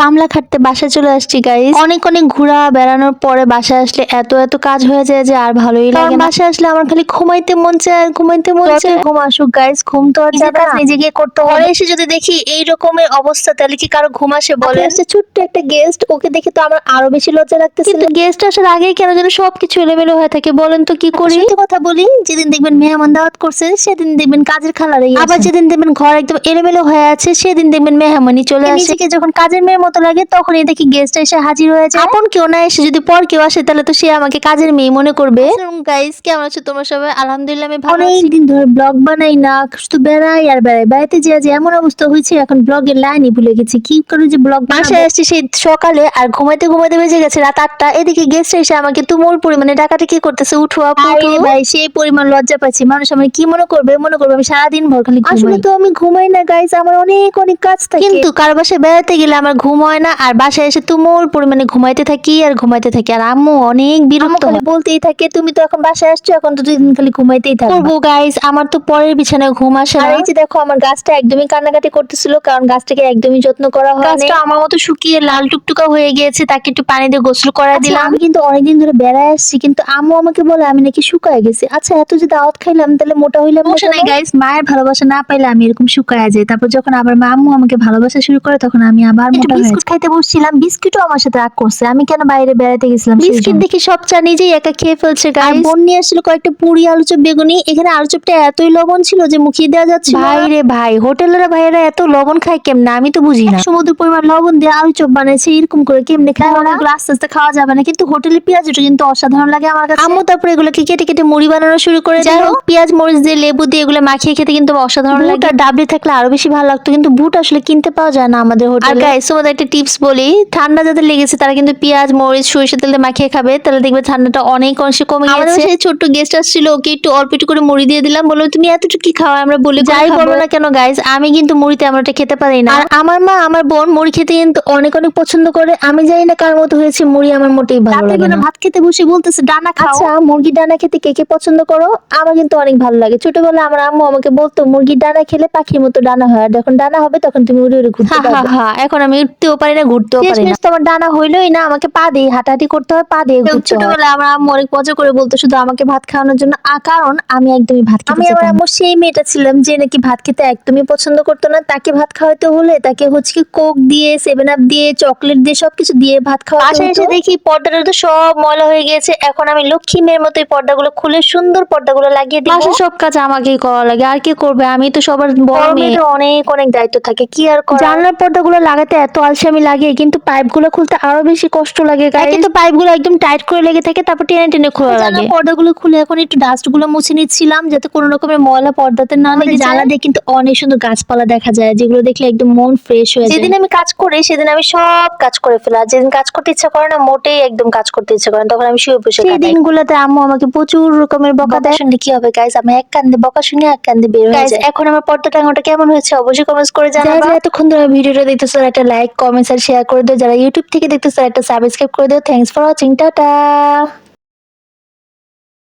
কামলা খাটতে বাসায় চলে আসছি গাইস অনেক অনেক ঘোরা বেড়ানোর পরে বাসায় আসলে এত এত কাজ হয়ে যায় যে আর ভালোই লাগে বাসায় আসলে আমার খালি ঘুমাইতে মন চায় আর ঘুমাইতে মন চায়। ঘুম আসুক গাইস ঘুম তো আর যাবে না। নিজেকে করতে হবে। এসে যদি দেখি এই রকমের অবস্থা তাহলে কি কারও ঘুম আসে বলে আসছে ছোট্ট একটা গেস্ট ওকে দেখে তো আমার আরও বেশি লজ্জা লাগতেছে। কিন্তু গেস্ট আসার আগেই কেন যেন সবকিছু এলোমেলো হয়ে থাকে বলেন তো কি করি? সত্যি কথা বলি যেদিন দেখবেন মেহমান দাওয়াত করছে সেদিন দেখবেন কাজের খালারই আবার যেদিন দেখবেন ঘর একদম এলোমেলো হয়ে আছে সেদিন দেখবেন মেহমানি চলে আসে। যখন কাজের মেয়ের মতো লাগে তখনই দেখি গেস্ট এসে হাজির হয়ে যায়। আপন কেউ না এসে যদি পর কেউ আসে তাহলে তো সে আমাকে কাজের মেয়ে মনে করবে। গাইস কেমন আছো তোমরা সবাই? আলহামদুলিল্লাহ আমি ভালো আছি। দিন ধরে ব্লগ বানাই না শুধু বেড়াই আর বেড়াই। বেড়াতে যে আজ এমন অবস্থা হয়েছে এখন ব্লগের লাইনই ভুলে গেছি। কি করে যে ব্লগ বাসায় আসছি সেই সকালে আর ঘুমাইতে ঘুমাইতে বেজে গেছে রাত আটটা। এদিকে গেস্ট এসে আমাকে তুমুল পরিমাণে ডাকাতে কি করতেছে উঠো আপু ভাই সেই পরিমাণ লজ্জা পাচ্ছি। মানুষ আমার কি মনে করবে? মনে করবে আমি সারাদিন ভর খালি আসলে তো আমি ঘুমাই না গাইস আমার অনেক অনেক কাজ থাকে। কিন্তু কার বাসায় বেড়াতে গেলে আমার ঘুম হয় না আর বাসায় এসে তুমুল পরিমাণে ঘুমাইতে থাকি আর ঘুমাইতে থাকি। আর আম্মু অনেক বিরক্ত হয়। বলতেই থাকে তুমি তো এখন বাসায় আসছো এখন তো দুই দিন খালি ঘুমাইতেই থাকো করব গাইস আমার তো পরের বিছানায় ঘুম আসে আর এই যে দেখো আমার গাছটা একদমই কান্নাকাটি করতেছিল কারণ গাছটাকে একদমই যত্ন করা হয় গাছটা আমার মতো শুকিয়ে লাল টুকটুকা হয়ে গিয়েছে তাকে একটু পানি দিয়ে গোসল করা দিলাম। আমি কিন্তু অনেকদিন ধরে বেড়ায় আসছি কিন্তু আম্মু আমাকে বলে আমি নাকি শুকায় গেছি। আচ্ছা এত যে দাওয়াত খাইলাম তাহলে মোটা হইলাম সমস্যা নাই গাইস মায়ের ভালোবাসা না পাইলে আমি এরকম শুকায় যাই। তারপর যখন আবার মা আম্মু আমাকে ভালোবাসা শুরু করে তখন আমি আবার মোটা বিস্কুট খাইতে বসছিলাম বিস্কুটও আমার সাথে রাগ করছে। আমি কেন বাইরে বেড়াতে গেছিলাম বিস্কিট দেখি সব চা নিজেই একা খেয়ে ফেলছে গাইস বোন নিয়ে আসছিল কয়েকটা পুরি আলু চপ বেগুনি। এখানে আলু চপটা এতই লবণ ছিল যে মুখিয়ে দেওয়া যাচ্ছে ভাই রে ভাই হোটেলের ভাইয়েরা এত লবণ খায় কেমনে? আমি তো বুঝি না। সমুদ্র পরিমাণ লবণ দিয়ে আলু চপ বানাইছে এরকম করে কেমনে খায়? ওরা এগুলো আস্তে আস্তে খাওয়া যাবে না কিন্তু হোটেলের পেঁয়াজটা কিন্তু অসাধারণ লাগে আমার কাছে। আম্মু তারপরে এগুলোকে কেটে কেটে মুড়ি বানানো শুরু করে যাই হোক। পেঁয়াজ মরিচ দিয়ে লেবু দিয়ে এগুলো মাখিয়ে খেতে কিন্তু অসাধারণ লাগে। আর ডাবলি থাকলে আরও বেশি ভালো লাগতো কিন্তু বুট আসলে কিনতে পাওয়া যায় না আমাদের হোটেলে। আর গাইস তোমাদের একটা টিপস বলি ঠান্ডা যাদের লেগেছে তারা কিন্তু পেঁয়াজ মরিচ সরিষা তেল মাখিয়ে খাবে তাহলে দেখবে ঠান্ডাটা অনেক অংশে কমে গেছে। সেই ছোট্ট গেস্ট আসছিল ওকে একটু অল্প একটু করে মুড়ি দিয়ে দিলাম বলল তুমি এতটুকু কি খাওয়া আমরা বলি যাই বলো না কেন গাইস আমি কিন্তু মুড়িতে আমরা ওটা খেতে পারি না। আর আমার মা আমার বোন মুড়ি খেতে কিন্তু অনেক অনেক পছন্দ করে। আমি জানি না কার মতো হয়েছে মুড়ি আমার মোটেই ভালো লাগে না। ভাত খেতে বসে বলতেছে ডানা খাও। আচ্ছা মুরগির ডানা খেতে কে কে পছন্দ করো? আমার কিন্তু অনেক ভালো লাগে। ছোটবেলায় আমার আম্মু আমাকে বলতো মুরগির ডানা খেলে পাখির মতো ডানা হয় আর যখন ডানা হবে তখন তুমি উড়ে উড়ে ঘুরতে পারবে। হ্যাঁ এখন আমি উঠতেও পারি না ঘুরতেও পারি না। তোমার ডানা হইলোই না আমাকে পা দিয়ে হাঁটাহাঁটি করতে হয় পা দিয়ে ঘুরতে ছোটবেলায় আমার আম্মু অনেক মজা করে বলতো শুধু আমাকে ভাত খাওয়ানোর জন্য কারণ আমি একদমই ভাত খেতে আমি আমার আম্মু সেই মেয়েটা ছিলাম যে নাকি ভাত খেতে একদমই পছন্দ করতো না তাকে ভাত খাওয়াতে হলে তাকে হচ্ছে কি কোক দিয়ে সেভেন আপ দিয়ে চকলেট দিয়ে সবকিছু দিয়ে ভাত খাওয়া বাসায় এসে দেখি পর্দাটা তো সব ময়লা হয়ে গিয়েছে এখন আমি লক্ষ্মী মেয়ের মতো এই পর্দাগুলো খুলে সুন্দর পর্দাগুলো লাগিয়ে দিই বাসার সব কাজ আমাকেই করা লাগে আর কি করবে? আমি তো সবার বড় মেয়ে। অনেক অনেক দায়িত্ব থাকে কি আর করা? জানলার পর্দাগুলো লাগাতে এত আলসামি লাগে কিন্তু পাইপগুলো খুলতে আরও বেশি কষ্ট লাগে কিন্তু পাইপগুলো একদম টাইট করে লেগে থাকে তারপর টেনে টেনে খোলা লাগে। পর্দাগুলো খুলে এখন একটু ডাস্টগুলো মুছে নিচ্ছিলাম যাতে কোনো রকমের ময়লা পর্দাতে না লেগে জ্বালা দিয়ে কিন্তু অনেক সুন্দর গাছপালা দেখা যায় যেগুলো দেখলে একদম মন ফ্রেশ হয়ে যায়। যেদিন আমি কাজ করি সেদিন আমি সব কাজ করে ফেলা। যেদিন কাজ করতে ইচ্ছা করে না মোটেই একদম কাজ করতে ইচ্ছা করে না। তখন আমি শুয়ে বসে সেই দিনগুলোতে আম্মু আমাকে প্রচুর রকমের বকা দেয়। শুনলে কি হবে গাইস আমি এক কান্দে বকা শুনে এক কান্দে বের হয়ে যায় এখন আমার পর্দা টাঙাটা কেমন হয়েছে? অবশ্যই কমেন্টস করে জানাবা। এতক্ষণ ধরে ভিডিওটা দেখতেছো একটা লাইক কমেন্টস আর শেয়ার করে দিও। যারা ইউটিউব থেকে দেখতেছো, একটা সাবস্ক্রাইব করে দিও। Thanks for watching tata!